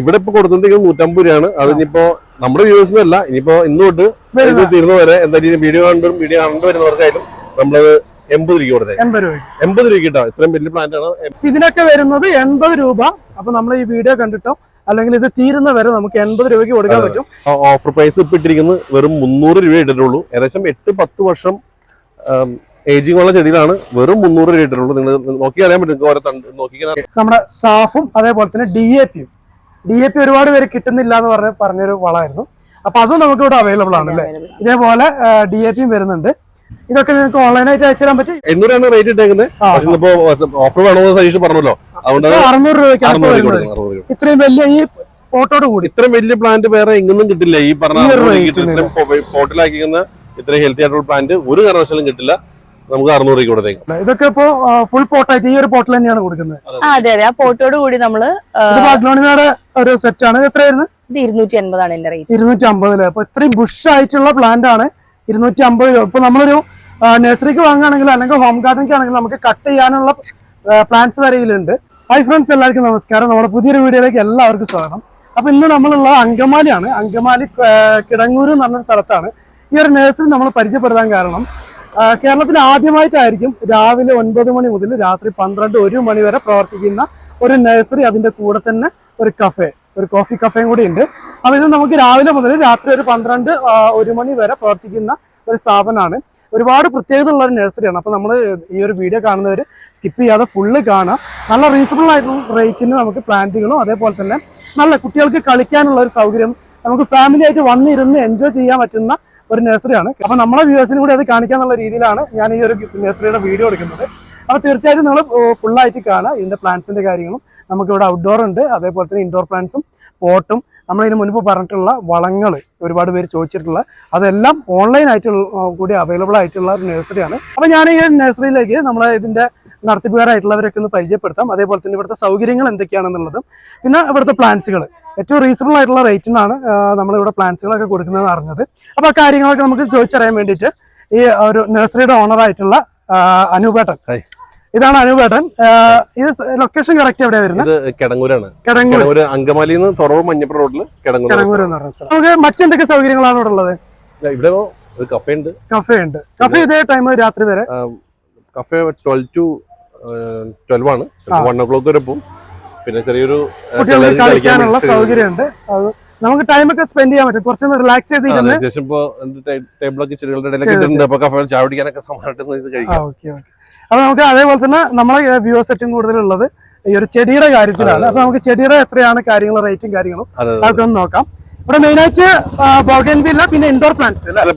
ഇവിടെ ഇപ്പൊ കൊടുത്തോണ്ടിരിക്കുന്നത് നൂറ്റമ്പത് രൂപയാണ്. അതിനിപ്പോ നമ്മുടെ വ്യൂവേഴ്സിനും അല്ല ഇനിയിപ്പോ ഇന്നോട്ട് ഇത് തീർന്നവരെ എന്തായാലും വീഡിയോ കണ്ടും വീഡിയോ കണ്ടു വരുന്നവർക്കായാലും നമ്മളത് എൺപത് രൂപ കൊടുത്തേ. എൺപത് രൂപ എൺപത് രൂപ കിട്ടാം ഇത്രയും വലിയ പ്ലാന്റ് ആണ്? ഇതിനൊക്കെ വരുന്നത് എൺപത് രൂപ. അപ്പൊ നമ്മൾ ഈ വീഡിയോ കണ്ടിട്ടോ? അല്ലെങ്കിൽ ഇത് തീരുന്ന വരെ നമുക്ക് എൺപത് രൂപയ്ക്ക് കൊടുക്കാൻ പറ്റും. ഓഫർ പ്രൈസ് ഇപ്പൊ ഇട്ടിരിക്കുന്നത് വെറും മുന്നൂറ് രൂപ ഇട്ടിട്ടുള്ളൂ. ഏകദേശം എട്ട് പത്ത് വർഷം ഏജിങ് ഉള്ള ചെടിയിലാണ്. വെറും മുന്നൂറ് രൂപ ഇട്ടിട്ടുള്ളൂ. നിങ്ങൾ നോക്കി അറിയാൻ പറ്റും. ഓരോ നോക്കി നമ്മുടെ സാഫും അതേപോലെ തന്നെ ഡി എ പിയും ഡി എ പി ഒരുപാട് പേര് കിട്ടുന്നില്ല എന്ന് പറഞ്ഞ പറഞ്ഞൊരു വളമായിരുന്നു. അപ്പൊ അതും നമുക്ക് ഇവിടെ അവൈലബിൾ ആണ് അല്ലേ? ഇതേപോലെ ഡി എ പിയും വരുന്നുണ്ട്. ഇതൊക്കെ നിങ്ങൾക്ക് ഓൺലൈനായിട്ട് അയച്ചു തരാൻ പറ്റി. എണ്ണൂറാണ് റേറ്റ് ഇട്ടേക്കുന്നത് ഓഫർ വേണമെന്ന് സജീഷ് പറഞ്ഞല്ലോ. അറുന്നൂറ് രൂപയ്ക്ക്. ഇത്രയും വലിയ ഈ ഫോട്ടോട് കൂടി. ഇത്രയും വലിയ പ്ലാന്റ് വേറെ എങ്ങൊന്നും കിട്ടില്ല. ഈ പറഞ്ഞ പോട്ടിലാക്കിക്കുന്ന ഇത്രയും ഹെൽത്തി ആയിട്ടുള്ള പ്ലാന്റ് ഒരു കാരണവശാലും കിട്ടില്ല. നമുക്ക് അറുന്നൂറ് രൂപ കൊടുത്തേക്കാം. ഇതൊക്കെ ഇപ്പോ ഫുൾ പോട്ടായിട്ട് ഈ ഒരു പോട്ടിൽ തന്നെയാണ് കൊടുക്കുന്നത്. അതെ അതെ ആ പോട്ടോട് കൂടി നമ്മൾ ഒരു സെറ്റ് ആണ്. എത്രയായിരുന്നു? ഇത് ഇരുന്നൂറ്റി അൻപതാണ് എന്റെ റേറ്റ് ഇരുന്നൂറ്റി അമ്പതിൽ അപ്പൊ ഇത്രയും ബുഷ് ആയിട്ടുള്ള പ്ലാന്റ് ആണ് ഇരുന്നൂറ്റി അമ്പത് രൂപ. ഇപ്പൊ നമ്മളൊരു നഴ്സറിക്ക് വാങ്ങുകയാണെങ്കിൽ അല്ലെങ്കിൽ ഹോം ഗാർഡനിക്ക് ആണെങ്കിൽ നമുക്ക് കട്ട് ചെയ്യാനുള്ള പ്ലാന്റ്സ് വരെ ഇതിലുണ്ട്. ഹൈ ഫ്രണ്ട്സ് എല്ലാവർക്കും നമസ്കാരം. നമ്മുടെ പുതിയൊരു വീഡിയോയിലേക്ക് എല്ലാവർക്കും സ്വാഗതം. അപ്പൊ ഇന്ന് നമ്മളുള്ള അങ്കമാലിയാണ്. അങ്കമാലി കിടങ്ങൂർ കിടങ്ങൂര് എന്ന് പറഞ്ഞൊരു സ്ഥലത്താണ്. ഈ ഒരു നഴ്സറി നമ്മൾ പരിചയപ്പെടുത്താൻ കാരണം കേരളത്തിൽ ആദ്യമായിട്ടായിരിക്കും രാവിലെ ഒൻപത് മണി മുതൽ രാത്രി പന്ത്രണ്ട് ഒരു മണി വരെ പ്രവർത്തിക്കുന്ന ഒരു നഴ്സറി അതിന്റെ കൂടെ തന്നെ ഒരു കഫേ ഒരു കോഫി കഫേയും കൂടി ഉണ്ട്. അപ്പൊ ഇത് നമുക്ക് രാവിലെ മുതൽ രാത്രി ഒരു പന്ത്രണ്ട് ഒരു മണി വരെ പ്രവർത്തിക്കുന്ന ഒരു സ്ഥാപനമാണ്. ഒരുപാട് പ്രത്യേകത ഉള്ള ഒരു നഴ്സറിയാണ്. അപ്പൊ നമ്മൾ ഈ ഒരു വീഡിയോ കാണുന്നവർ സ്കിപ്പ് ചെയ്യാതെ ഫുള്ള് കാണാം നല്ല റീസണബിൾ ആയിട്ടുള്ള റേറ്റിന് നമുക്ക് പ്ലാന്റുകളും അതേപോലെ തന്നെ നല്ല കുട്ടികൾക്ക് കളിക്കാനുള്ള ഒരു സൗകര്യം നമുക്ക് ഫാമിലി ആയിട്ട് വന്നിരുന്ന് എൻജോയ് ചെയ്യാൻ പറ്റുന്ന ഒരു നഴ്സറിയാണ് അപ്പൊ നമ്മളെ വ്യൂവേഴ്സിനും കൂടി അത് കാണിക്കാന്നുള്ള രീതിയിലാണ് ഞാൻ ഈ ഒരു നഴ്സറിയുടെ വീഡിയോ എടുക്കുന്നത്. അപ്പൊ തീർച്ചയായിട്ടും നിങ്ങൾ ഫുള്ളായിട്ട് കാണാം ഇതിന്റെ പ്ലാന്റ്സിന്റെ കാര്യങ്ങളും. നമുക്ക് ഇവിടെ ഔട്ട്ഡോർ ഉണ്ട്. അതേപോലെ തന്നെ ഇൻഡോർ പ്ലാന്റ്സും പോട്ടും നമ്മൾ ഇതിന് മുൻപ് പറഞ്ഞിട്ടുള്ള വളങ്ങൾ ഒരുപാട് പേര് ചോദിച്ചിട്ടുള്ള അതെല്ലാം ഓൺലൈൻ ആയിട്ടുള്ള കൂടി അവൈലബിൾ ആയിട്ടുള്ള ഒരു നഴ്സറിയാണ് അപ്പൊ ഞാൻ ഈ നഴ്സറിയിലേക്ക് നമ്മളെ ഇതിന്റെ നടത്തിപ്പുകാരായിട്ടുള്ളവരൊക്കെ ഒന്ന് പരിചയപ്പെടുത്താം. അതേപോലെ തന്നെ ഇവിടുത്തെ സൗകര്യങ്ങൾ എന്തൊക്കെയാണെന്നുള്ളതും. പിന്നെ ഇവിടുത്തെ പ്ലാന്റ്സുകൾ ഏറ്റവും റീസണബിൾ ആയിട്ടുള്ള റേറ്റിനാണ് നമ്മൾ ഇവിടെ പ്ലാന്റ്സുകളൊക്കെ കൊടുക്കുന്നത് അറിഞ്ഞത്. അപ്പൊ ആ കാര്യങ്ങളൊക്കെ നമുക്ക് ചോദിച്ചറിയാൻ വേണ്ടിയിട്ട് ഈ ഒരു നഴ്സറിയുടെ ഓണർ ആയിട്ടുള്ള അനുപേട്ടൻ. ഇതാണ് അനൂപേട്ടൻ. ഇത് ലൊക്കേഷൻ കറക്റ്റ് എവിടെയാ വരുന്നത്? കിടങ്ങൂരാണ്. കിടങ്ങൂർ അങ്കമാലിയിൽ നിന്ന് തുറവ് മഞ്ഞപ്പുറ റോഡിൽ കിടങ്ങൂർ കിടങ്ങൂർ എന്ന് പറഞ്ഞാൽ നമുക്ക് മറ്റെന്തൊക്കെ സൗകര്യങ്ങളാണ് ഇവിടെ ഉള്ളത്? ഇവിടെ ഒരു കഫേ ഉണ്ട്. കഫേ ഉണ്ട്. കഫേ ഇതേ ടൈം രാത്രി വരെ? കഫേ ട്വൽവ് ടു ട്വൽവ് ആണ്. വൺ ഓ ക്ലോക്ക് വരെ പോകും പിന്നെ ചെറിയൊരു കുട്ടികൾക്ക് കളിക്കാനുള്ള സൗകര്യമുണ്ട്. അത് നമുക്ക് ടൈം ഒക്കെ സ്പെൻഡ് ചെയ്യാൻ പറ്റും. കുറച്ചൊന്ന് റിലാക്സ് ചെയ്തിരുന്ന് അത്യാവശ്യം ഇപ്പൊ ടേബിളൊക്കെ ചെടികളുടെ ഇടയിലൊക്കെ ഇട്ടിട്ടുണ്ട്. അപ്പൊ കഫേ സമാനമായിട്ട് ഇത് കഴിക്കാം. ഓക്കെ ഓക്കെ അപ്പൊ നമുക്ക് അതേപോലെ തന്നെ നമ്മളെ വ്യൂവേഴ്സ് ഏറ്റവും കൂടുതലുള്ളത് ഈ ഒരു ചെടിയുടെ കാര്യത്തിലാണ്. അപ്പൊ നമുക്ക് ചെടിയുടെ എത്രയാണ് കാര്യങ്ങൾ റേറ്റും കാര്യങ്ങളും അതെ അതൊക്കെ ഒന്ന് നോക്കാം. ഇവിടെ മെയിൻ ആയിട്ട് ബോഗൻവില്ല പിന്നെ ഇൻഡോർ പ്ലാന്റ്സ് അല്ല?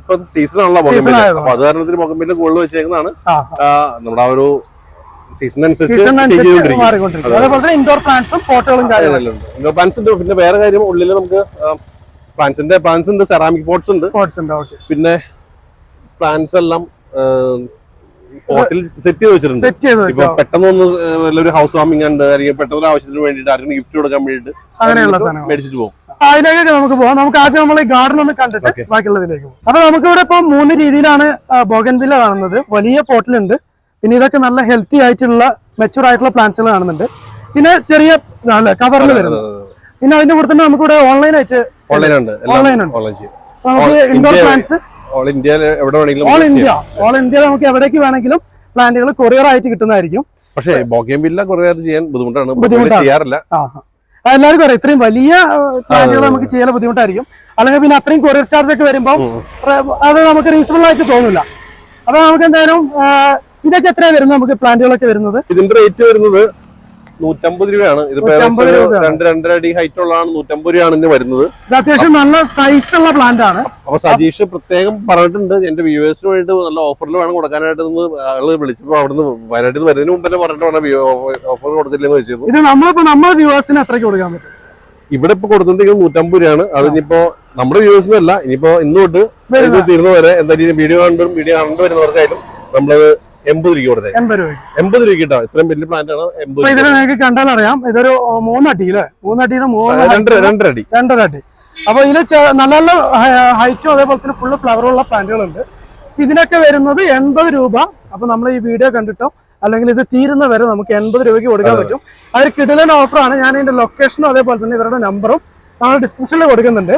ഇപ്പൊ സീസൺ ആണല്ലോ ആയതുകൊണ്ട്. അപ്പൊ അത് കാരണത്തിന് ബൊഗംബില്ല കൂടുതൽ വെച്ചേക്കുന്നതാണ്. നമ്മുടെ ആ ഒരു മാറിക്കൊണ്ടിരിക്കും അതേപോലെ തന്നെ ഇൻഡോർ പ്ലാന്റ്സും പോട്ടുകളും കാര്യങ്ങളും ഇൻഡോർ പ്ലാന്റ്സ് പിന്നെ വേറെ കാര്യം ഉള്ളിൽ നമുക്ക് പ്ലാന്റ്സിന്റെ പ്ലാന്റ്സ് ഉണ്ട്. സെറാമിക് പോട്ട്സ് ഉണ്ട്. പോട്ട്സ് ഉണ്ട് ഓക്കെ പിന്നെ പ്ലാന്റ്സ് എല്ലാം പോട്ടിൽ സെറ്റ് ചെയ്ത് വെച്ചിട്ടുണ്ട്. സെറ്റ് ചെയ്ത് ഇപ്പൊ പെട്ടെന്ന് ഒന്ന് ഒരു ഹൗസ് വാമിംഗ് ഉണ്ട്. അല്ലെങ്കിൽ പെട്ടെന്ന് ആവശ്യത്തിന് വേണ്ടിട്ട് ആർക്കും ഗിഫ്റ്റ് കൊടുക്കാൻ വേണ്ടിട്ട് അങ്ങനെയുള്ള സാധനം മേടിച്ചിട്ട് പോകും അതിലേക്കൊക്കെ നമുക്ക് പോകാം നമുക്ക് ആദ്യം നമ്മൾ ഈ ഗാർഡൻ ഒന്ന് കണ്ടിട്ട്. ബാക്കിയുള്ളതിലേക്ക് പോകും അപ്പൊ നമുക്ക് ഇവിടെ ഇപ്പൊ മൂന്ന് രീതിയിലാണ് ബോഗൻവില്ല കാണുന്നത്. വലിയ പോട്ടിലുണ്ട് പിന്നെ ഇതൊക്കെ നല്ല ഹെൽത്തി ആയിട്ടുള്ള മെച്ചൂർ ആയിട്ടുള്ള പ്ലാന്റ്സുകൾ കാണുന്നുണ്ട്. പിന്നെ ചെറിയ കവറിൽ വരുന്നത് പിന്നെ അതിന്റെ കൂടെ തന്നെ നമുക്ക് ഇവിടെ ഓൺലൈൻ ആയിട്ട് ഓൺലൈൻ ഉണ്ട്. നമുക്ക് ഇൻഡോർ പ്ലാന്റ്സ് ഓൾ വേണമെങ്കിലും ഓൾ ഇന്ത്യ ഓൾ ഇന്ത്യ നമുക്ക് എവിടേക്ക് വേണമെങ്കിലും പ്ലാന്റുകൾ കൊറിയർ ആയിട്ട് കിട്ടുന്നതായിരിക്കും. പക്ഷേ ബോഗേംബില്ല കൊറിയർ ചെയ്യാൻ ബുദ്ധിമുട്ടാണ്. ബുദ്ധിമുട്ടാണ്. ചെയ്യാറില്ല. എല്ലാവർക്കും അറിയാം ഇത്രയും വലിയ പ്ലാന്റുകൾ നമുക്ക് ചെയ്യാൻ ബുദ്ധിമുട്ടായിരിക്കും. അല്ലെങ്കിൽ പിന്നെ അത്രയും കൊറിയർ ചാർജ് ഒക്കെ വരുമ്പോൾ അത് നമുക്ക് റീസണബിൾ ആയിട്ട് തോന്നില്ല അപ്പൊ നമുക്ക് എന്തായാലും ഇതൊക്കെ എത്രയാ വരുന്നത്? നമുക്ക് പ്ലാന്റുകളൊക്കെ വരുന്നത്? ഇതിന്റെ റേറ്റ് വരുന്നത് നൂറ്റമ്പത് രൂപയാണ്. ഇത് ഏകദേശം 150 രണ്ട് രണ്ടര അടി ഹൈറ്റ് ഉള്ളതാണ് നൂറ്റമ്പത് രൂപയാണ് ഇതിന് വരുന്നത്. ഇത് അത്യാവശ്യം നല്ല സൈസ് ഉള്ള പ്ലാന്റ് ആണ്. അപ്പൊ സജീഷ് പ്രത്യേകം പറഞ്ഞിട്ടുണ്ട്. എന്റെ വ്യൂവേഴ്സിന് വേണ്ടി നല്ല ഓഫറിൽ വേണം കൊടുക്കാനായിട്ട് ആൾ വിളിച്ചപ്പോ അവിടുന്ന് വയനാട്ടിൽ നിന്ന് വരുന്നതിന് മുമ്പ് തന്നെ പറഞ്ഞിട്ട് പറഞ്ഞ ഓഫർ കൊടുത്തില്ലെന്ന് വെച്ചിരുന്നു ഇത് നമ്മളിപ്പോ നമ്മുടെ വ്യൂവേഴ്സിന് എത്രയ്ക്ക് കൊടുക്കാൻ പറ്റും? ഇവിടെ ഇപ്പൊ കൊടുത്തോണ്ടിരിക്കുന്നത് നൂറ്റമ്പത് രൂപയാണ്. അതിനിപ്പോ നമ്മുടെ വ്യൂവേഴ്സിനും അല്ല. ഇനിയിപ്പോ ഇന്നോട്ട് തീർന്നു വരെ എന്തായാലും വീഡിയോ കണ്ടും വീഡിയോ കണ്ടു വരുന്നവർക്കായാലും നമ്മളത് എൺപത് രൂപ കൊടുത്തേ. എൺപത് രൂപ എൺപത് രൂപ കിട്ടാം? ഇത്രയും വലിയ പ്ലാന്റ് ആണ്? എൺപത് ഇതിൽ നിങ്ങൾക്ക് കണ്ടാൽ അറിയാം ഇതൊരു മൂന്നടി അല്ലേ? മൂന്നടി മൂന്ന് രണ്ട് രണ്ടര അടി. രണ്ടര അടി അപ്പൊ ഇതിൽ നല്ല നല്ല ഹൈറ്റും അതേപോലെ തന്നെ ഫുള്ള് ഫ്ലവറുള്ള പ്ലാന്റുകളുണ്ട് ഇതിനൊക്കെ വരുന്നത് എൺപത് രൂപ. അപ്പൊ നമ്മൾ ഈ വീഡിയോ കണ്ടിട്ടോ? അല്ലെങ്കിൽ ഇത് തീരുന്ന വരെ നമുക്ക് എൺപത് രൂപയ്ക്ക് കൊടുക്കാൻ പറ്റും. അതൊരു കിടിലൻ ഓഫറാണ് ഞാൻ ഇതിന്റെ ലൊക്കേഷനും അതേപോലെ തന്നെ ഇവരുടെ നമ്പറും നമ്മൾ ഡിസ്ക്രിപ്ഷനിൽ കൊടുക്കുന്നുണ്ട്.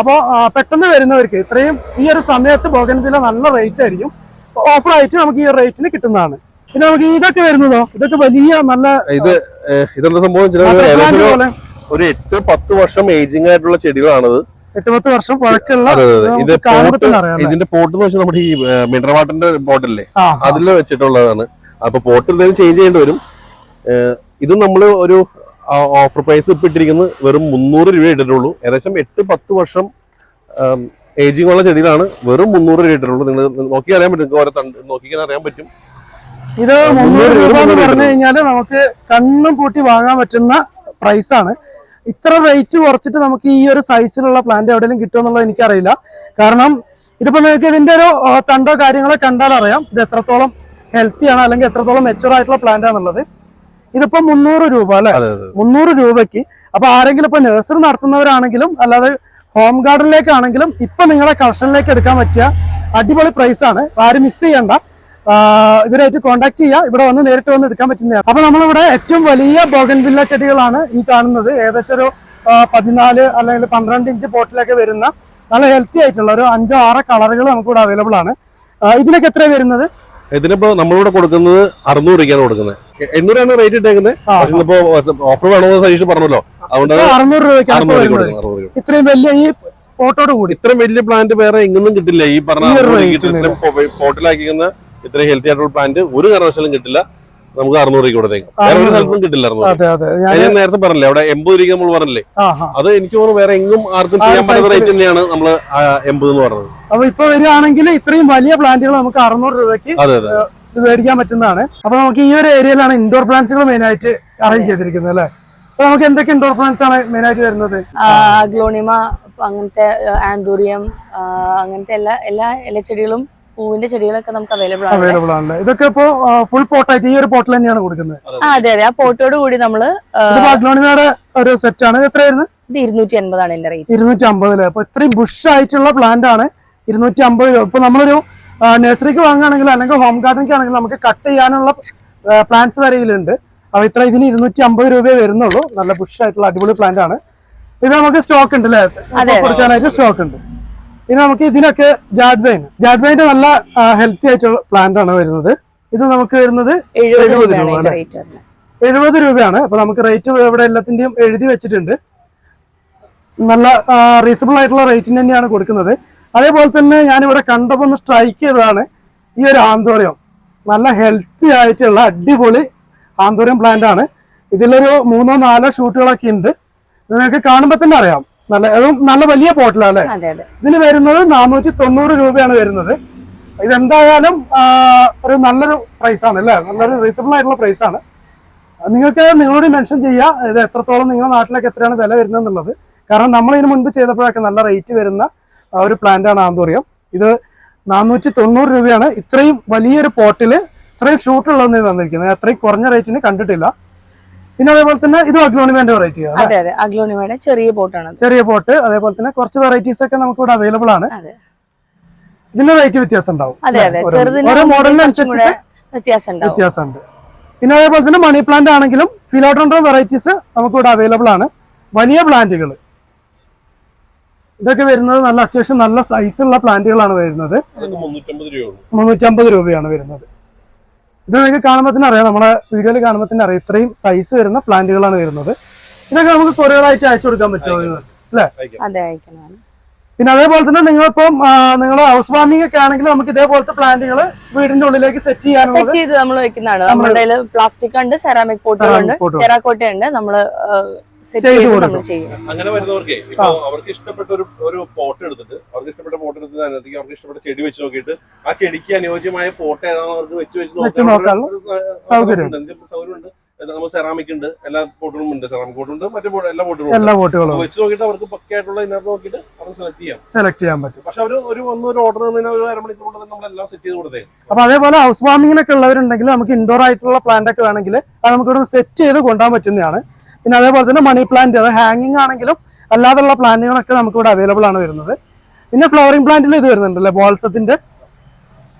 അപ്പോൾ പെട്ടെന്ന് വരുന്നവർക്ക് ഇത്രയും ഈ ഒരു സമയത്ത് ബോഗൻവില നല്ല റേറ്റ് ആയിരിക്കും. ഓഫറായിട്ട് നമുക്ക് ഈ റേറ്റിന് കിട്ടുന്നതാണ്. പിന്നെ നമുക്ക് ഇതൊക്കെ വരുന്നതോ? ഇതൊക്കെ വലിയ നല്ല ഇത് ഇതെന്താ സംഭവം ഒരു- എട്ട് പത്ത് വർഷം ഏജിങ് ആയിട്ടുള്ള ചെടികളാണത്. എട്ട് പത്ത് വർഷം പഴക്കമുള്ള ഇത്? ഇതിന്റെ പോട്ട് എന്ന് വെച്ചാൽ നമ്മുടെ ഈ മിനറൽ വാട്ടറിന്റെ പോട്ടല്ലേ? അതിൽ വെച്ചിട്ടുള്ളതാണ്. അപ്പൊ പോട്ട് എന്തെങ്കിലും ചേഞ്ച് ചെയ്യേണ്ടി വരും. ഇത് നമ്മൾ ഒരു ഓഫർ പ്രൈസ് ഇപ്പൊ ഇട്ടിരിക്കുന്നത് വെറും മുന്നൂറ് രൂപ ഇട്ടിട്ടുള്ളൂ. ഏകദേശം എട്ട് പത്ത് വർഷം ഏജിങ് ഉള്ള ചെടികളാണ്. വെറും മുന്നൂറ് രൂപ ഇട്ടിട്ടുള്ളൂ. നിങ്ങൾ നോക്കി അറിയാൻ പറ്റും. ഓരോ തണ്ട് നോക്കിക്കാൻ അറിയാൻ പറ്റും. ഇത് മുന്നൂറ് രൂപ എന്ന് പറഞ്ഞു കഴിഞ്ഞാൽ നമുക്ക് കണ്ണും പൂട്ടി വാങ്ങാൻ പറ്റുന്ന പ്രൈസ് ആണ്. ഇത്ര റേറ്റ് കുറച്ചിട്ട് നമുക്ക് ഈ ഒരു സൈസിലുള്ള പ്ലാന്റ് എവിടെയെങ്കിലും കിട്ടുമെന്നുള്ളത് എനിക്കറിയില്ല. കാരണം ഇതിപ്പോ നിങ്ങൾക്ക് ഇതിന്റെ ഒരു തണ്ടോ കാര്യങ്ങളോ കണ്ടാൽ അറിയാം. ഇത് എത്രത്തോളം ഹെൽത്തി ആണ് അല്ലെങ്കിൽ എത്രത്തോളം മെച്ചുവർ ആയിട്ടുള്ള പ്ലാന്റ് ആണെന്നുള്ളത്. ഇതിപ്പോ മുന്നൂറ് രൂപ അല്ലെ? മുന്നൂറ് രൂപയ്ക്ക്. അപ്പൊ ആരെങ്കിലും ഇപ്പൊ നഴ്സറി നടത്തുന്നവരാണെങ്കിലും അല്ലാതെ ഹോം ഗാർഡനിലേക്കാണെങ്കിലും ഇപ്പൊ നിങ്ങളെ കളക്ഷനിലേക്ക് എടുക്കാൻ പറ്റിയ അടിപൊളി പ്രൈസ് ആണ്. ആരും മിസ് ചെയ്യണ്ട. ഇവരായിട്ട് കോൺടാക്ട് ചെയ്യുക ഇവിടെ വന്ന് നേരിട്ട് വന്ന് എടുക്കാൻ പറ്റുന്നതാണ്. അപ്പൊ നമ്മളിവിടെ ഏറ്റവും വലിയ ബോഗൻവില്ല ചെടികളാണ് ഈ കാണുന്നത്. ഏകദേശം ഒരു പതിനാല് അല്ലെങ്കിൽ പന്ത്രണ്ട് ഇഞ്ച് പോട്ടിലൊക്കെ വരുന്ന നല്ല ഹെൽത്തി ആയിട്ടുള്ള ഒരു അഞ്ചോ ആറോ കളറുകൾ നമുക്കിവിടെ അവൈലബിൾ ആണ്. ഇതിനൊക്കെ എത്ര വരുന്നത്? ഇതിനിപ്പോ നമ്മളിവിടെ കൊടുക്കുന്നത് അറുന്നൂറ് രൂപയ്ക്കാണ് കൊടുക്കുന്നത്. എണ്ണൂറാണ് റേറ്റ് ഇട്ടേക്കുന്നത്. ഓഫർ വേണമെന്ന് സജീഷ് പറഞ്ഞല്ലോ. അറുന്നൂറ് രൂപയ്ക്കാണ് ഇപ്പൊ അറുന്നൂറ് വരുന്നത്? കൊടുക്കുന്നത് രൂപ ഇത്രയും വലിയ ഈ പോട്ടോട് കൂടി. ഇത്രയും വലിയ പ്ലാന്റ് വേറെ എങ്ങൊന്നും കിട്ടില്ല. ഈ പറഞ്ഞ പോട്ടിലാക്കിക്കുന്ന ഇത്രയും ഹെൽത്തി ആയിട്ടുള്ള പ്ലാന്റ് ഒരു കാരണവശാലും കിട്ടില്ല. നമുക്ക് അറുന്നൂറ് രൂപ കൊടുത്തേക്കും. വേറെ ഒരു സ്ഥലത്തും കിട്ടില്ല ഞാൻ നേരത്തെ പറഞ്ഞില്ലേ അവിടെ എൺപത് രൂപ നമ്മൾ പറഞ്ഞില്ലേ? അത് എനിക്ക് തോന്നുന്നു വേറെ എങ്ങും ആർക്കും ചെയ്യാൻ പറ്റുന്ന റേറ്റ് തന്നെയാണ് നമ്മൾ എൺപത് എന്ന് പറഞ്ഞത്. അപ്പൊ ഇപ്പൊ വരികയാണെങ്കിൽ ഇത്രയും വലിയ പ്ലാന്റുകൾ നമുക്ക് അറുന്നൂറ് രൂപയ്ക്ക് അതെ അതെ. മേടിക്കാൻ പറ്റുന്നതാണ്. അപ്പൊ നമുക്ക് ഈ ഒരു ഏരിയയിലാണ് ഇൻഡോർ പ്ലാന്റ്സുകൾ മെയിൻ ആയിട്ട് അറേഞ്ച് ചെയ്തിരിക്കുന്നത് അല്ലേ? അപ്പൊ നമുക്ക് എന്തൊക്കെ ഇൻഡോർ പ്ലാന്റ്സ് ആണ് മെയിൻ ആയിട്ട് വരുന്നത്? ഗ്ലോണിമ അങ്ങനത്തെ ആന്തൂറിയം അങ്ങനത്തെ എല്ലാ എല്ലാ ഇലച്ചെടികളും പൂവിന്റെ ചെടികളൊക്കെ നമുക്ക് അവൈലബിൾ ആണ് അവൈലബിൾ ആണല്ലേ. ഇതൊക്കെ ഇപ്പോ ഫുൾ പോട്ടായിട്ട് ഈ ഒരു പോട്ടിൽ തന്നെയാണ് കൊടുക്കുന്നത്. ആ അതെ അതെ. ആ പോട്ടോട് കൂടി നമ്മൾ ബാഗ്ലോണിമയുടെ ഒരു സെറ്റ് ആണ്. എത്രയായിരുന്നു? ഇത് ഇരുന്നൂറ്റി അൻപതാണ് എന്റെ റേറ്റ് ഇരുന്നൂറ്റി അമ്പതിൽ അപ്പൊ ഇത്രയും ബുഷ് ആയിട്ടുള്ള പ്ലാന്റ് ആണ് ഇരുന്നൂറ്റി അമ്പത് രൂപ. ഇപ്പൊ നമ്മളൊരു നഴ്സറിക്ക് വാങ്ങുകയാണെങ്കിൽ അല്ലെങ്കിൽ ഹോം ഗാർഡനിക്ക് ആണെങ്കിൽ നമുക്ക് കട്ട് ചെയ്യാനുള്ള പ്ലാന്റ്സ് വരെ ഇതിലുണ്ട് അപ്പൊ ഇത്ര ഇതിന് ഇരുന്നൂറ്റി അമ്പത് രൂപയെ വരുന്നുള്ളൂ. നല്ല പുഷ് ആയിട്ടുള്ള അടിപൊളി പ്ലാന്റ് ആണ്. ഇത് നമുക്ക് സ്റ്റോക്ക് ഉണ്ട് അല്ലേ. കൊടുക്കാനായിട്ട് സ്റ്റോക്ക് ഉണ്ട്. പിന്നെ നമുക്ക് ഇതിനൊക്കെ ജാഡ്വൈൻ. ജാഡ്വൈന്റെ നല്ല ഹെൽത്തി ആയിട്ടുള്ള പ്ലാന്റ് ആണ് വരുന്നത്. ഇത് നമുക്ക് വരുന്നത് എഴുപത് രൂപയാണ് എഴുപത് രൂപയാണ്. അപ്പൊ നമുക്ക് റേറ്റ് ഇവിടെ എല്ലാത്തിന്റെയും എഴുതി വെച്ചിട്ടുണ്ട്. നല്ല റീസണബിൾ ആയിട്ടുള്ള റേറ്റിന് തന്നെയാണ് കൊടുക്കുന്നത്. അതേപോലെ തന്നെ ഞാൻ ഞാനിവിടെ കണ്ടപ്പോൾ ഒന്ന് സ്ട്രൈക്ക് ചെയ്തതാണ് ഈ ഒരു ആന്തോറിയം. നല്ല ഹെൽത്തി ആയിട്ടുള്ള അടിപൊളി ആന്തോറിയം പ്ലാന്റ് ആണ്. ഇതിലൊരു മൂന്നോ നാലോ ഷൂട്ടുകളൊക്കെ ഉണ്ട്. നിങ്ങൾക്ക് കാണുമ്പോൾ തന്നെ അറിയാം. നല്ല അതും നല്ല വലിയ അതെ ഇതിന് വരുന്നത് നാനൂറ്റി തൊണ്ണൂറ് രൂപയാണ് വരുന്നത്. ഇതെന്തായാലും ഒരു നല്ലൊരു പ്രൈസ് ആണ് അല്ലേ? നല്ലൊരു റീസണബിൾ ആയിട്ടുള്ള പ്രൈസ് ആണ്. നിങ്ങൾക്ക് നിങ്ങളോട് മെൻഷൻ ചെയ്യാം. ഇത് എത്രത്തോളം നിങ്ങളുടെ നാട്ടിലേക്ക് എത്രയാണ് വില വരുന്നത് എന്നുള്ളത് കാരണം നമ്മൾ ഇതിന് മുൻപ് ചെയ്തപ്പോഴൊക്കെ നല്ല റേറ്റ് വരുന്ന ഒരു പ്ലാന്റ് ആണ് ആന്തോറിയം. ഇത് നാനൂറ്റി തൊണ്ണൂറ് രൂപയാണ്. ഇത്രയും വലിയൊരു പോട്ടിൽ ഇത്രയും ഷൂട്ടുള്ളതെന്ന് വന്നിരിക്കുന്നത് അത്രയും കുറഞ്ഞ റേറ്റിന് കണ്ടിട്ടില്ല. പിന്നെ അതേപോലെ തന്നെ ഇത് അഗ്ലോണിമയുടെ വെറൈറ്റി ആണ് അതെ അതെ. അഗ്ലോണിമയുടെ ചെറിയ പോട്ടാണ് ചെറിയ പോട്ട് അതേപോലെ തന്നെ കുറച്ച് വെറൈറ്റീസ് ഒക്കെ നമുക്ക് ഇവിടെ അവൈലബിൾ ആണ്. അതെ. ഇതിന്റെ റേറ്റ് വ്യത്യാസം ഉണ്ടാവും അതെ അതെ. ഓരോ- മോഡലിനനുസരിച്ച് വ്യത്യാസമുണ്ട്. പിന്നെ അതേപോലെ തന്നെ മണി പ്ലാന്റ് ആണെങ്കിലും ഫിലോഡ്രോൺ വെറൈറ്റീസ് നമുക്ക് ഇവിടെ അവൈലബിൾ ആണ്. വലിയ പ്ലാന്റുകൾ. ഇതൊക്കെ വരുന്നത് നല്ല അത്യാവശ്യം നല്ല സൈസുള്ള പ്ലാന്റുകളാണ് വരുന്നത്. മുന്നൂറ്റമ്പത് രൂപയാണ് വരുന്നത്. ഇത് നിങ്ങൾക്ക് കാണുമ്പോൾ തന്നെ അറിയാം. നമ്മുടെ വീഡിയോയിൽ കാണുമ്പോൾ തന്നെ അറിയാം. ഇത്രയും സൈസ് വരുന്ന പ്ലാന്റുകളാണ് വരുന്നത്. ഇതൊക്കെ നമുക്ക് കൊറിയറായിട്ട് അയച്ചു കൊടുക്കാൻ പറ്റുമോ? അല്ലേ? പിന്നെ അതേപോലെ തന്നെ നിങ്ങളിപ്പം നിങ്ങൾ ഹൗസ് വാമിംഗ് ഒക്കെ ആണെങ്കിൽ നമുക്ക് ഇതേപോലത്തെ പ്ലാന്റുകൾ വീടിന്റെ ഉള്ളിലേക്ക് സെറ്റ് ചെയ്യാനുള്ളത് സെറ്റ് ചെയ്ത് നമ്മൾ വെക്കുന്നതാണ്. നമ്മുടെ പ്ലാസ്റ്റിക് ഉണ്ട് സെറാമിക് പോട്ടുകളുണ്ട് Ceramic ടെറാക്കോട്ട ഉണ്ട് നമ്മൾ അങ്ങനെ വരുന്നവർക്ക് ഇപ്പൊ അവർക്ക് ഇഷ്ടപ്പെട്ട ഒരു ഒരു പോട്ട് എടുത്തിട്ട് അവർക്ക് ഇഷ്ടപ്പെട്ട പോട്ട് എടുത്തിട്ട് അതിനകത്തേക്ക് അവർക്ക് ഇഷ്ടപ്പെട്ട ചെടി വെച്ച് നോക്കിയിട്ട് ആ ചെടിക്ക് അനുയോജ്യമായ പോട്ട് ഏതാണെന്ന് അവർക്ക് വെച്ച് വെച്ച്. സൗകര്യമുണ്ട്. നമ്മൾ സെറാമിക് ഉണ്ട് എല്ലാ പോട്ടുകളും ഉണ്ട്. സെറാമിക് മറ്റേ എല്ലാ എല്ലാ ബോട്ടുകളും വെച്ച് നോക്കിയിട്ട് അവർക്ക് പക്കയായിട്ടുള്ള ഇതിനകത്ത് നോക്കിയിട്ട് അവർക്ക് സെലക്ട് ചെയ്യാം. സെലക്ട് ചെയ്യാൻ പറ്റും. പക്ഷെ അവർ ഒരു ഒന്ന് ഒരു ഓർഡർ തന്നതിന് ഒരു അരമണിക്കൂർ കൊണ്ട് നമ്മൾ എല്ലാം സെറ്റ് ചെയ്ത് കൊടുത്തേ അപ്പൊ അതേപോലെ ഹൗസ് വാമിങ്ങിനൊക്കെ ഉള്ളവരുണ്ടെങ്കിൽ നമുക്ക് ഇൻഡോർ ആയിട്ടുള്ള പ്ലാന്റ് ഒക്കെ വേണമെങ്കിൽ അത് നമുക്ക് ഇവിടെ സെറ്റ് ചെയ്ത് കൊണ്ടുപോകാൻ പറ്റുന്നതാണ്. പിന്നെ അതേപോലെ തന്നെ മണി പ്ലാന്റ് അത് ഹാങ്ങിങ് ആണെങ്കിലും അല്ലാതുള്ള പ്ലാന്റുകളൊക്കെ നമുക്ക് ഇവിടെ അവൈലബിൾ ആണ് വരുന്നത്. പിന്നെ ഫ്ലവറിംഗ് പ്ലാന്റിൽ ഇത് വരുന്നുണ്ടല്ലേ ബോൾസത്തിന്റെ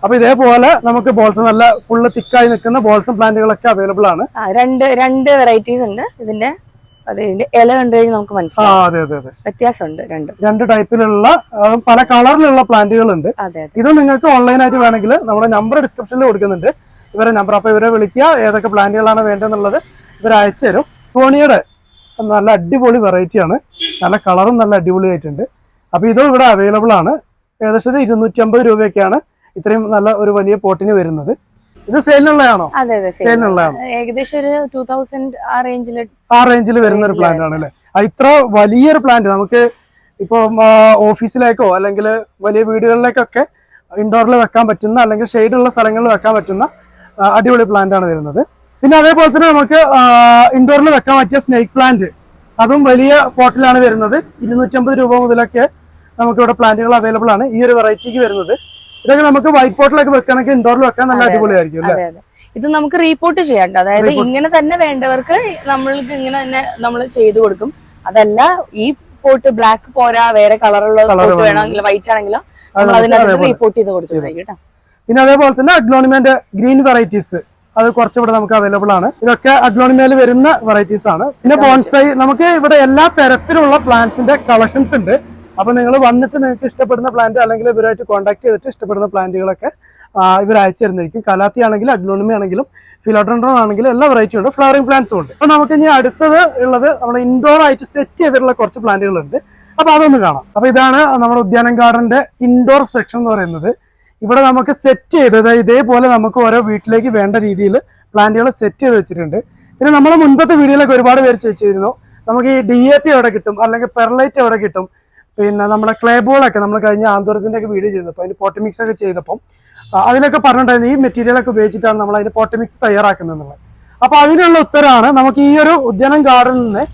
അപ്പൊ ഇതേപോലെ നമുക്ക് ബോൾസ് നല്ല ഫുള്ള് തിക്കായി നിൽക്കുന്ന ബോൾസും പ്ലാന്റുകളൊക്കെ അവൈലബിൾ ആണ്. രണ്ട് രണ്ട് വെറൈറ്റീസ് ഉണ്ട് ഇതിന്റെ ഇല കണ്ടു കഴിഞ്ഞാൽ നമുക്ക് മനസ്സിലാവും. വ്യത്യാസമുണ്ട് രണ്ട്. രണ്ട് ടൈപ്പിലുള്ള പല കളറിലുള്ള പ്ലാന്റുകളുണ്ട് ഇത് നിങ്ങൾക്ക് ഓൺലൈനായിട്ട് വേണമെങ്കിൽ നമ്മുടെ നമ്പർ ഡിസ്ക്രിപ്ഷനിൽ കൊടുക്കുന്നുണ്ട്. ഇവരെ നമ്പർ അപ്പൊ ഇവരെ വിളിക്കുക ഏതൊക്കെ പ്ലാന്റുകളാണ് വേണ്ടതെന്നുള്ളത് ഇവർ അയച്ചു തരും ടോണിയുടെ നല്ല അടിപൊളി വെറൈറ്റിയാണ് നല്ല കളറും നല്ല അടിപൊളിയായിട്ടുണ്ട്. അപ്പോൾ ഇതും ഇവിടെ അവൈലബിൾ ആണ്. ഏകദേശം ഒരു ഇരുന്നൂറ്റി അമ്പത് രൂപയൊക്കെയാണ് ഇത്രയും നല്ല ഒരു വലിയ പോട്ടിന് വരുന്നത്. ഇത് സെയിലിനുള്ളതാണോ. സെയിലിനുള്ളതാണ് ഏകദേശം ഒരു ടൂ തൗസൻഡ് ആ റേഞ്ചിൽ ആ റേഞ്ചിൽ വരുന്ന ഒരു പ്ലാന്റ് ആണ് അല്ലേ ആ ഇത്ര വലിയൊരു പ്ലാന്റ് നമുക്ക് ഇപ്പോൾ ഓഫീസിലേക്കോ അല്ലെങ്കിൽ വലിയ വീടുകളിലേക്കൊക്കെ ഇൻഡോറിൽ വെക്കാൻ പറ്റുന്ന അല്ലെങ്കിൽ ഷെയ്ഡുള്ള സ്ഥലങ്ങളിൽ വെക്കാൻ പറ്റുന്ന അടിപൊളി പ്ലാന്റ് ആണ് വരുന്നത്. പിന്നെ അതേപോലെ തന്നെ നമുക്ക് ഇൻഡോറിൽ വെക്കാൻ പറ്റിയ സ്നേക്ക് പ്ലാന്റ് അതും വലിയ പോട്ടിലാണ് വരുന്നത്. ഇരുന്നൂറ്റമ്പത് രൂപ മുതലൊക്കെ നമുക്ക് ഇവിടെ പ്ലാന്റുകൾ അവൈലബിൾ ആണ്. ഈ ഒരു വെറൈറ്റിക്ക് വരുന്നത്. ഇതൊക്കെ നമുക്ക് വൈറ്റ് പോട്ടിലൊക്കെ വെക്കണമെങ്കിൽ ഇൻഡോറിൽ വെക്കാൻ നല്ല. അടിപൊളിയായിരിക്കും അല്ലേ? അതെ അതെ. ഇത് നമുക്ക് റീപോർട്ട് ചെയ്യാണ്ട് അതായത് ഇങ്ങനെ തന്നെ വേണ്ടവർക്ക് നമ്മൾക്ക് ഇങ്ങനെ തന്നെ നമ്മൾ ചെയ്തു കൊടുക്കും. അതല്ല ഈ പോട്ട് ബ്ലാക്ക് പോരാ വേറെ കളറുള്ള പോട്ട് വേണമെങ്കിലും വൈറ്റ് ആണെങ്കിലും നമ്മൾ അതിനകത്ത് റീപോർട്ട് ചെയ്ത് കൊടുത്തു കേട്ടോ. പിന്നെ അതേപോലെ തന്നെ അഗ്ലോണിമേന്റെ ഗ്രീൻ വെറൈറ്റീസ് അത് കുറച്ചുകൂടെ നമുക്ക് അവൈലബിൾ ആണ്. ഇതൊക്കെ അഗ്ലോണിമേൽ വരുന്ന വെറൈറ്റീസ് ആണ്. പിന്നെ ബോൺസൈ നമുക്ക് ഇവിടെ എല്ലാ തരത്തിലുള്ള പ്ലാന്റ്സിന്റെ കളക്ഷൻസ് ഉണ്ട്. അപ്പൊ നിങ്ങൾ വന്നിട്ട് നിങ്ങൾക്ക് ഇഷ്ടപ്പെടുന്ന പ്ലാന്റ് അല്ലെങ്കിൽ ഇവരുമായിട്ട് കോൺടാക്ട് ചെയ്തിട്ട് ഇഷ്ടപ്പെടുന്ന പ്ലാന്റുകളൊക്കെ ഇവർ അയച്ചു തരുന്നതായിരിക്കും. കലാത്തി ആണെങ്കിലും അഗ്ലോണിമി ആണെങ്കിലും ഫിലോഡ്രോൺ ആണെങ്കിലും എല്ലാ വെറൈറ്റി ഉണ്ട്. ഫ്ലവറിംഗ് പ്ലാന്റ്സും ഉണ്ട്. അപ്പൊ നമുക്ക് ഇനി അടുത്തത് ഉള്ളത് നമ്മുടെ ഇൻഡോർ ആയിട്ട് സെറ്റ് ചെയ്തിട്ടുള്ള കുറച്ച് പ്ലാന്റുകളുണ്ട് അപ്പൊ അതൊന്ന് കാണാം. അപ്പൊ ഇതാണ് നമ്മുടെ ഉദ്യാനം ഗാർഡന്റെ ഇൻഡോർ സെക്ഷൻ എന്ന് പറയുന്നത്. ഇവിടെ നമുക്ക് സെറ്റ് ചെയ്ത് അതായത് ഇതേപോലെ നമുക്ക് ഓരോ വീട്ടിലേക്ക് വേണ്ട രീതിയിൽ പ്ലാന്റുകൾ സെറ്റ് ചെയ്ത് വെച്ചിട്ടുണ്ട്. പിന്നെ നമ്മൾ മുൻപത്തെ വീഡിയോയിലൊക്കെ ഒരുപാട് പേര് ചോദിച്ചിരുന്നു നമുക്ക് ഈ ഡി എ പി എവിടെ കിട്ടും? അല്ലെങ്കിൽ പെർലൈറ്റ് എവിടെ കിട്ടും? പിന്നെ നമ്മുടെ ക്ലേ ബോളൊക്കെ നമ്മൾ കഴിഞ്ഞ ആന്തൂരത്തിന്റെ ഒക്കെ വീഡിയോ ചെയ്തപ്പോൾ അതിന് പോട്ടമിക്സ് ഒക്കെ ചെയ്തപ്പം അതിലൊക്കെ പറഞ്ഞിട്ടുണ്ടായിരുന്നു ഈ മെറ്റീരിയലൊക്കെ ഉപയോഗിച്ചിട്ടാണ് നമ്മൾ അതിന് പോട്ടമിക്സ് തയ്യാറാക്കുന്നത് എന്നുള്ളത് അപ്പോൾ അതിനുള്ള ഉത്തരമാണ് നമുക്ക് ഈ ഒരു ഉദ്യാനം ഗാർഡനിൽ നിന്ന്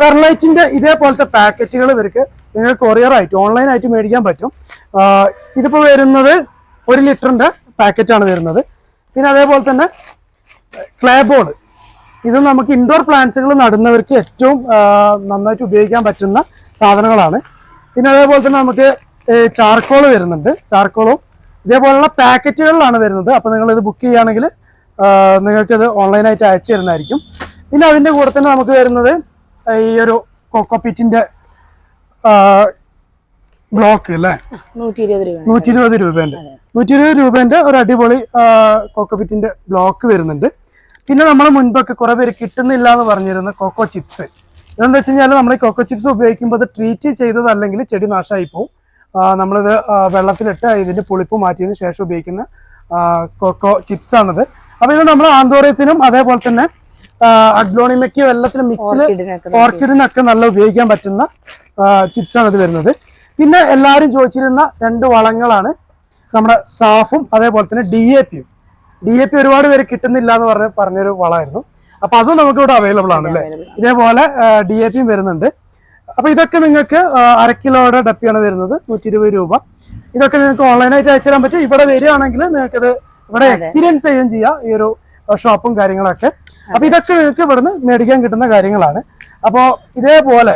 പെർലൈറ്റിന്റെ ഇതേപോലത്തെ പാക്കറ്റുകൾ ഇവർക്ക് നിങ്ങൾക്ക് കൊറിയർ ആയിട്ട് ഓൺലൈൻ ആയിട്ട് മേടിക്കാൻ പറ്റും. ഇതിപ്പോൾ ഇതിപ്പോ വരുന്നത് ഒരു ലിറ്ററിന്റെ പാക്കറ്റാണ് വരുന്നത്. പിന്നെ അതേപോലെ തന്നെ ക്ലേ ബോർഡ് ഇത് നമുക്ക് ഇൻഡോർ പ്ലാന്റ്സുകൾ നടുന്നവർക്ക് ഏറ്റവും നന്നായിട്ട് ഉപയോഗിക്കാൻ പറ്റുന്ന സാധനങ്ങളാണ്. പിന്നെ അതേപോലെ തന്നെ നമുക്ക് ചാർക്കോൾ വരുന്നുണ്ട്. ചാർക്കോളും ഇതേപോലുള്ള പാക്കറ്റുകളിലാണ് വരുന്നത്. അപ്പോൾ ഇത് ബുക്ക് ചെയ്യുകയാണെങ്കിൽ നിങ്ങൾക്കിത് ഓൺലൈനായിട്ട് അയച്ചു തരുന്നതായിരിക്കും. പിന്നെ അതിന്റെ കൂടെ തന്നെ നമുക്ക് വരുന്നത് ഈ ഒരു കോക്കോപ്പിറ്റിന്റെ ബ്ലോക്ക് അല്ലേ നൂറ്റി ഇരുപത് രൂപേന്റെ നൂറ്റി ഇരുപത് രൂപേന്റെ ഒരു അടിപൊളി കോക്കോപിറ്റിന്റെ ബ്ലോക്ക് വരുന്നുണ്ട്. പിന്നെ നമ്മൾ മുൻപൊക്കെ കുറെ പേര് കിട്ടുന്നില്ല എന്ന് പറഞ്ഞിരുന്ന കോക്കോ ചിപ്സ് ഇതെന്താ വെച്ച് കഴിഞ്ഞാൽ നമ്മൾ ഈ കോക്കോ ചിപ്സ് ഉപയോഗിക്കുമ്പോൾ അത് ട്രീറ്റ് ചെയ്തതല്ലെങ്കിൽ ചെടി നാശമായി പോകും ആ, നമ്മളിത് വെള്ളത്തിലിട്ട് ഇതിന്റെ പുളിപ്പ് മാറ്റിയതിന് ശേഷം ഉപയോഗിക്കുന്ന കൊക്കോ കോക്കോ ചിപ്സ് ആണത്. അപ്പൊ ഇത് നമ്മൾ ആന്തോറിയത്തിനും അതേപോലെ തന്നെ അഗ്ലോണിമയ്ക്കും എല്ലാത്തിനും മിക്സിൽ ഓർക്കിഡിനൊക്കെ നല്ല ഉപയോഗിക്കാൻ പറ്റുന്ന ചിപ്സ് ആണ് ഇത് വരുന്നത്. പിന്നെ എല്ലാവരും ചോദിച്ചിരുന്ന രണ്ട് വളങ്ങളാണ് നമ്മുടെ സാഫും അതേപോലെ തന്നെ ഡി എ പിയും ഡി എ പി ഒരുപാട് പേര് കിട്ടുന്നില്ല എന്ന് പറഞ്ഞ പറഞ്ഞൊരു വളമായിരുന്നു. അപ്പൊ അതും നമുക്ക് ഇവിടെ അവൈലബിൾ ആണ് അല്ലേ? ഇതേപോലെ ഡി എ പിയും വരുന്നുണ്ട്. അപ്പൊ ഇതൊക്കെ നിങ്ങൾക്ക് അര കിലോയുടെ ഡപ്പിയാണ് വരുന്നത് നൂറ്റി ഇരുപത് രൂപ. ഇതൊക്കെ നിങ്ങൾക്ക് ഓൺലൈനായിട്ട് അയച്ചു തരാൻ പറ്റും. ഇവിടെ വരികയാണെങ്കിൽ നിങ്ങൾക്ക് ഇത് ഇവിടെ എക്സ്പീരിയൻസ് ചെയ്യുകയും ചെയ്യാം. ഈ ഒരു ഷോപ്പും കാര്യങ്ങളൊക്കെ. അപ്പൊ ഇതൊക്കെ നിങ്ങൾക്ക് ഇവിടുന്ന് മേടിക്കാൻ കിട്ടുന്ന കാര്യങ്ങളാണ്. അപ്പോൾ ഇതേപോലെ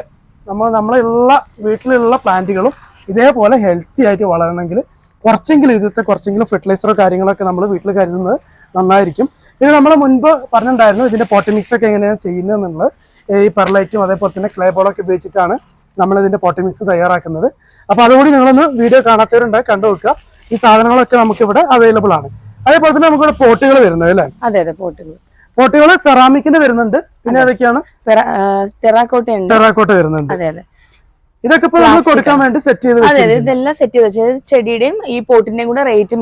നമ്മൾ നമ്മളുള്ള വീട്ടിലുള്ള പ്ലാന്റുകളും ഇതേപോലെ ഹെൽത്തി ആയിട്ട് വളരണമെങ്കിൽ കുറച്ചെങ്കിലും ഇതിലത്തെ കുറച്ചെങ്കിലും ഫെർട്ടിലൈസറോ കാര്യങ്ങളൊക്കെ നമ്മൾ വീട്ടിൽ കരുതുന്നത് നന്നായിരിക്കും. പിന്നെ നമ്മൾ മുൻപ് പറഞ്ഞിട്ടുണ്ടായിരുന്നു ഇതിന്റെ പോട്ടമിക്സ് ഒക്കെ എങ്ങനെയാണ് ചെയ്യുന്നതെന്നുള്ളത്. ഈ പെർലൈറ്റും അതേപോലെ തന്നെ ക്ലേ ബോളൊക്കെ ഉപയോഗിച്ചിട്ടാണ് നമ്മൾ ഇതിന്റെ പോട്ടമിക്സ് തയ്യാറാക്കുന്നത്. അപ്പോൾ അതുകൂടി നിങ്ങളൊന്ന് വീഡിയോ കാണാത്തവരുണ്ടായി കണ്ടു നോക്കുക ഈ സാധനങ്ങളൊക്കെ നമുക്കിവിടെ അവൈലബിൾ ആണ്. അതേപോലെ തന്നെ നമുക്കിവിടെ പോട്ടുകൾ വരുന്നത് അല്ലേ? അതെ അതെ പോട്ടുകൾ പോട്ടുകൾ സെറാമിക്കിന്റെ വരുന്നുണ്ട്. പിന്നെ ഏതൊക്കെയാണ്? ടെറാക്കോട്ട ടെറാക്കോട്ട വരുന്നുണ്ട്. അതെ അതെ. ഇതൊക്കെ ഇപ്പൊ നമ്മൾ കൊടുക്കാൻ വേണ്ടി സെറ്റ് ചെയ്ത് അതെ ഇതെല്ലാം സെറ്റ് ചെയ്ത് വെച്ചത് ചെടിയുടെയും ഈ പോട്ടിന്റെയും കൂടെ റേറ്റ്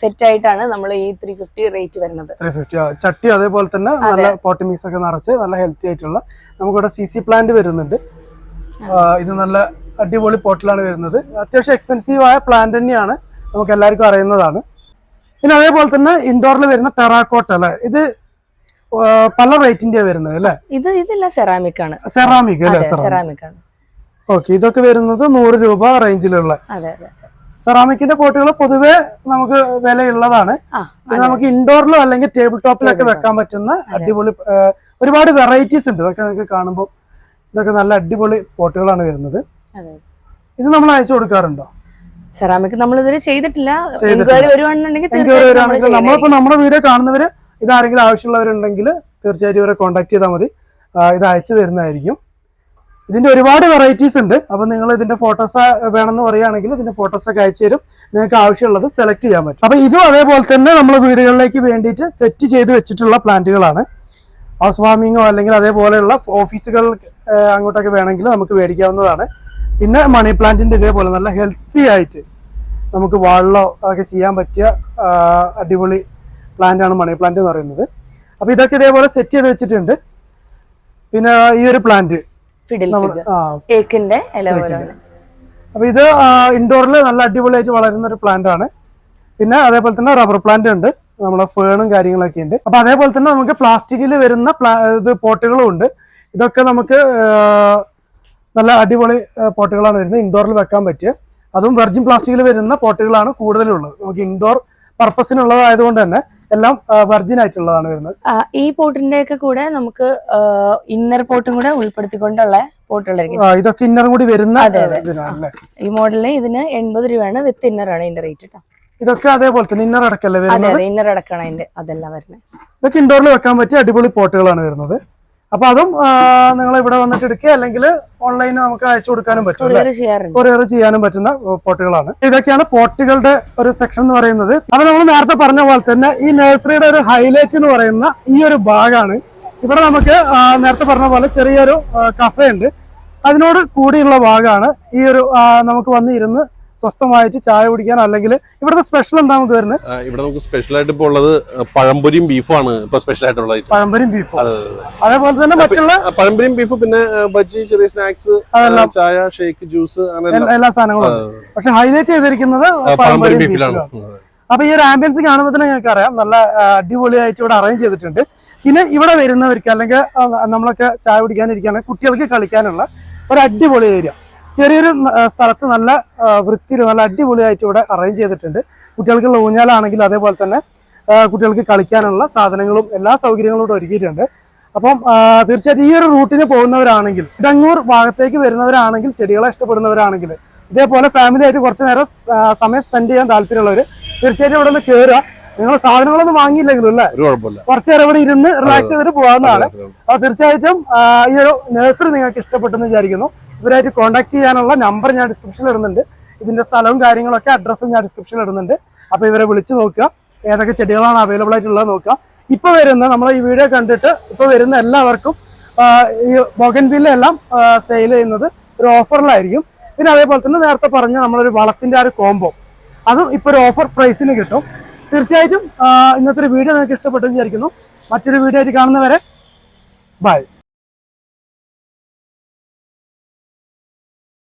സെറ്റ് ആയിട്ടാണ് നമ്മൾ ഈ ത്രീ ഫിഫ്റ്റി റേറ്റ് വരുന്നത്. ത്രീ ഫിഫ്റ്റി ചട്ടി അതേപോലെ തന്നെ നല്ല പോട്ടിമിക്സ് ഒക്കെ നിറച്ച് നല്ല ഹെൽത്തി ആയിട്ടുള്ള നമുക്കിവിടെ സി സി പ്ലാന്റ് വരുന്നുണ്ട്. ഇത് നല്ല അടിപൊളി പോട്ടിലാണ് വരുന്നത്. അത്യാവശ്യം എക്സ്പെൻസീവ് ആയ പ്ലാന്റ് തന്നെയാണ്. നമുക്ക് എല്ലാവർക്കും അറിയുന്നതാണ്. പിന്നെ അതേപോലെ തന്നെ ഇൻഡോറിൽ വരുന്ന ടെറാക്കോട്ട അല്ലെ? ഇത് പല റേറ്റിന്റെ വരുന്നത് അല്ലെ? ഇത് ഇതില്ല സെറാമിക് ആണ്. സെറാമിക് അല്ലെ? സെറാമിക് ആണ്. ഓക്കെ ഇതൊക്കെ വരുന്നത് നൂറ് രൂപ റേഞ്ചിലുള്ള സെറാമിക്കിന്റെ പോട്ടുകൾ പൊതുവെ നമുക്ക് വിലയുള്ളതാണ്. നമുക്ക് ഇൻഡോറിലോ അല്ലെങ്കിൽ ടേബിൾ ടോപ്പിലൊക്കെ വെക്കാൻ പറ്റുന്ന അടിപൊളി ഒരുപാട് വെറൈറ്റീസ് ഉണ്ട്. ഇതൊക്കെ നിങ്ങൾക്ക് കാണുമ്പോൾ ഇതൊക്കെ നല്ല അടിപൊളി പോട്ടുകളാണ് വരുന്നത്. ഇത് നമ്മൾ അയച്ചു കൊടുക്കാറുണ്ടോ? സെറാമിക് നമ്മൾ ഇതുവരെ ചെയ്തിട്ടില്ല. എൻക്വയറി വരുവാണെന്നുണ്ടെങ്കിൽ. നമ്മളിപ്പോ നമ്മുടെ വീഡിയോ കാണുന്നവര് ഇതാരെങ്കിലും ആവശ്യമുള്ളവരുണ്ടെങ്കിൽ തീർച്ചയായിട്ടും ഇവരെ കോൺടാക്ട് ചെയ്താൽ മതി. ഇത് അയച്ചു തരുന്നതായിരിക്കും. ഇതിന്റെ ഒരുപാട് വെറൈറ്റീസ് ഉണ്ട്. അപ്പൊ നിങ്ങൾ ഇതിന്റെ ഫോട്ടോസ് വേണമെന്ന് പറയുകയാണെങ്കിൽ ഇതിന്റെ ഫോട്ടോസ് ഒക്കെ അയച്ചു തരും. നിങ്ങൾക്ക് ആവശ്യമുള്ളത് സെലക്ട് ചെയ്യാൻ പറ്റും. അപ്പൊ ഇതും അതേപോലെ തന്നെ നമ്മൾ വീടുകളിലേക്ക് വേണ്ടിയിട്ട് സെറ്റ് ചെയ്ത് വെച്ചിട്ടുള്ള പ്ലാന്റുകളാണ് ഹൗസ് വാമിങ്ങോ അല്ലെങ്കിൽ അതേപോലെയുള്ള ഓഫീസുകൾ അങ്ങോട്ടൊക്കെ വേണമെങ്കിൽ നമുക്ക് മേടിക്കാവുന്നതാണ്. പിന്നെ മണി പ്ലാന്റിന്റെ ഇതേപോലെ നല്ല ഹെൽത്തി ആയിട്ട് നമുക്ക് വാളിലോ ഒക്കെ ചെയ്യാൻ പറ്റിയ അടിപൊളി പ്ലാന്റാണ് ആണ് മണി പ്ലാന്റ് എന്ന് പറയുന്നത്. അപ്പൊ ഇതൊക്കെ ഇതേപോലെ സെറ്റ് ചെയ്ത് വെച്ചിട്ടുണ്ട്. പിന്നെ ഈ ഒരു പ്ലാന്റ് അപ്പൊ ഇത് ഇൻഡോറിൽ നല്ല അടിപൊളിയായിട്ട് വളരുന്ന ഒരു പ്ലാന്റ് ആണ്. പിന്നെ അതേപോലെ തന്നെ റബ്ബർ പ്ലാന്റ് ഉണ്ട്. നമ്മളെ ഫേണും കാര്യങ്ങളൊക്കെ ഉണ്ട്. അപ്പൊ അതേപോലെ തന്നെ നമുക്ക് പ്ലാസ്റ്റിക്കിൽ വരുന്ന പ്ലാ ഇത് പോട്ടുകളും ഉണ്ട്. ഇതൊക്കെ നമുക്ക് നല്ല അടിപൊളി പോട്ടുകളാണ് വരുന്നത്. ഇൻഡോറിൽ വെക്കാൻ പറ്റിയ അതും വെർജിൻ പ്ലാസ്റ്റിക്കിൽ വരുന്ന പോട്ടുകളാണ് കൂടുതലുള്ളത്. നമുക്ക് ഇൻഡോർ പർപ്പസിനുള്ളതായതുകൊണ്ട് തന്നെ എല്ലാം വെർജിൻ ആയിട്ടുള്ളതാണ് വരുന്നത്. ഈ പോട്ടിന്റെ ഒക്കെ കൂടെ നമുക്ക് ഇന്നർ പോട്ടും കൂടെ ഉൾപ്പെടുത്തിക്കൊണ്ടുള്ള പോട്ടുകളായിരിക്കും. ഇതൊക്കെ ഇന്നർ കൂടി വരുന്ന ഈ മോഡലിന് ഇതിന് എൺപത് രൂപയാണ് വിത്ത് ഇന്നർ ആണ് ഇതിന്റെ റേറ്റ് കേട്ടോ ഇതൊക്കെ അതേപോലെ തന്നെ ഇന്നർ അടക്കല്ലേ വരുന്നത്? ഇന്നർ അടക്കാണ് അതിന്റെ അതെല്ലാം വരുന്നത്. ഇതൊക്കെ ഇൻഡോറിൽ വെക്കാൻ പറ്റിയ അടിപൊളി പോട്ടുകളാണ് വരുന്നത്. അപ്പൊ അതും നിങ്ങൾ ഇവിടെ വന്നിട്ട് എടുക്കുക. അല്ലെങ്കിൽ ഓൺലൈനിൽ നമുക്ക് അയച്ചു കൊടുക്കാനും പറ്റും കൊറിയർ ചെയ്യാനും പറ്റുന്ന പോട്ടുകളാണ്. ഇതൊക്കെയാണ് പോട്ടുകളുടെ ഒരു സെക്ഷൻ എന്ന് പറയുന്നത്. അപ്പൊ നമ്മൾ നേരത്തെ പറഞ്ഞ പോലെ തന്നെ ഈ നഴ്സറിയുടെ ഒരു ഹൈലൈറ്റ് എന്ന് പറയുന്ന ഈ ഒരു ഭാഗമാണ് ഇവിടെ നമുക്ക് നേരത്തെ പറഞ്ഞ പോലെ ചെറിയൊരു കഫേ ഉണ്ട്. അതിനോട് കൂടിയുള്ള ഭാഗമാണ് ഈ ഒരു നമുക്ക് വന്ന് ഇരുന്ന് സ്വസ്ഥമായിട്ട് ചായ കുടിക്കാൻ അല്ലെങ്കിൽ ഇവിടുത്തെ സ്പെഷ്യൽ എന്താ നമുക്ക് വരുന്നത്? ഇവിടെ നമുക്ക് സ്പെഷ്യൽ ആയിട്ട് ഇപ്പോൾ ഉള്ളത് പഴംപൊരിയും ബീഫുമാണ് ഇപ്പൊ സ്പെഷ്യൽ ആയിട്ടുള്ളത് പഴംപൊരിയും ബീഫ് അതെ, അതേപോലെ തന്നെ മറ്റുള്ള പഴംപൊരിയും ബീഫ് പിന്നെ ബജി ബജ്ജി ചെറിയ സ്നാക്സ് ചായ ഷേക്ക് ജ്യൂസ് എല്ലാ- സാധനങ്ങളും പക്ഷെ ഹൈലൈറ്റ് ചെയ്തിരിക്കുന്നത് പഴംപൊരി ബീഫിലാണ് അപ്പൊ ഈ ഒരു ആംബിയൻസ് കാണുമ്പോൾ തന്നെ ഞങ്ങൾക്ക് അറിയാം. നല്ല അടിപൊളിയായിട്ട് ഇവിടെ അറേഞ്ച് ചെയ്തിട്ടുണ്ട്. പിന്നെ ഇവിടെ വരുന്നവർക്ക് അല്ലെങ്കിൽ നമ്മളൊക്കെ ചായ കുടിക്കാനിരിക്കാൻ കുട്ടികൾക്ക് കളിക്കാനുള്ള ഒരു അടിപൊളി ഏരിയ ചെറിയൊരു സ്ഥലത്ത് നല്ല വൃത്തിയിൽ നല്ല അടിപൊളിയായിട്ട് ഇവിടെ അറേഞ്ച് ചെയ്തിട്ടുണ്ട്. കുട്ടികൾക്കുള്ള ഊഞ്ഞാലാണെങ്കിൽ അതേപോലെ തന്നെ കുട്ടികൾക്ക് കളിക്കാനുള്ള സാധനങ്ങളും എല്ലാ സൗകര്യങ്ങളും ഇവിടെ ഒരുക്കിയിട്ടുണ്ട്. അപ്പം തീർച്ചയായിട്ടും ഈ ഒരു റൂട്ടിന് പോകുന്നവരാണെങ്കിൽ ഇടങ്ങൂർ ഭാഗത്തേക്ക് വരുന്നവരാണെങ്കിൽ ചെടികളെ ഇഷ്ടപ്പെടുന്നവരാണെങ്കിൽ ഇതേപോലെ ഫാമിലി ആയിട്ട് കുറച്ച് നേരം സമയം സ്പെൻഡ് ചെയ്യാൻ താല്പര്യമുള്ളവർ തീർച്ചയായിട്ടും ഇവിടെ നിന്ന് കയറുക നിങ്ങൾ സാധനങ്ങളൊന്നും വാങ്ങിയില്ലെങ്കിലും അല്ലേ? കുറച്ച് നേരം ഇവിടെ ഇരുന്ന് റിലാക്സ് ചെയ്തിട്ട് പോകാവുന്നതാണ്. അപ്പോൾ തീർച്ചയായിട്ടും ഈ ഒരു നഴ്സറി നിങ്ങൾക്ക് ഇഷ്ടപ്പെട്ടെന്ന് വിചാരിക്കുന്നു. ഇവരായിട്ട് കോൺടാക്ട് ചെയ്യാനുള്ള നമ്പർ ഞാൻ ഡിസ്ക്രിപ്ഷനിൽ ഇടുന്നുണ്ട്. ഇതിന്റെ സ്ഥലവും കാര്യങ്ങളൊക്കെ അഡ്രസ്സും ഞാൻ ഡിസ്ക്രിപ്ഷനിൽ ഇടുന്നുണ്ട്. അപ്പോൾ ഇവരെ വിളിച്ച് നോക്കുക. ഏതൊക്കെ ചെടികളാണ് അവൈലബിൾ ആയിട്ടുള്ളത് നോക്കുക. ഇപ്പൊ വരുന്ന നമ്മൾ ഈ വീഡിയോ കണ്ടിട്ട് ഇപ്പൊ വരുന്ന എല്ലാവർക്കും ഈ ബൊഗൻവില്ല എല്ലാം സെയിൽ ചെയ്യുന്നത് ഒരു ഓഫറിലായിരിക്കും പിന്നെ അതേപോലെ തന്നെ നേരത്തെ പറഞ്ഞ നമ്മളൊരു വളത്തിന്റെ ആ ഒരു കോംബോ അതും ഇപ്പൊ ഒരു ഓഫർ പ്രൈസിന് കിട്ടും. തീർച്ചയായിട്ടും ഇന്നത്തെ ഒരു വീഡിയോ നിങ്ങൾക്ക് ഇഷ്ടപ്പെട്ടെന്ന് വിചാരിക്കുന്നു. മറ്റൊരു വീഡിയോ ആയിട്ട് കാണുന്നവരെ ബൈ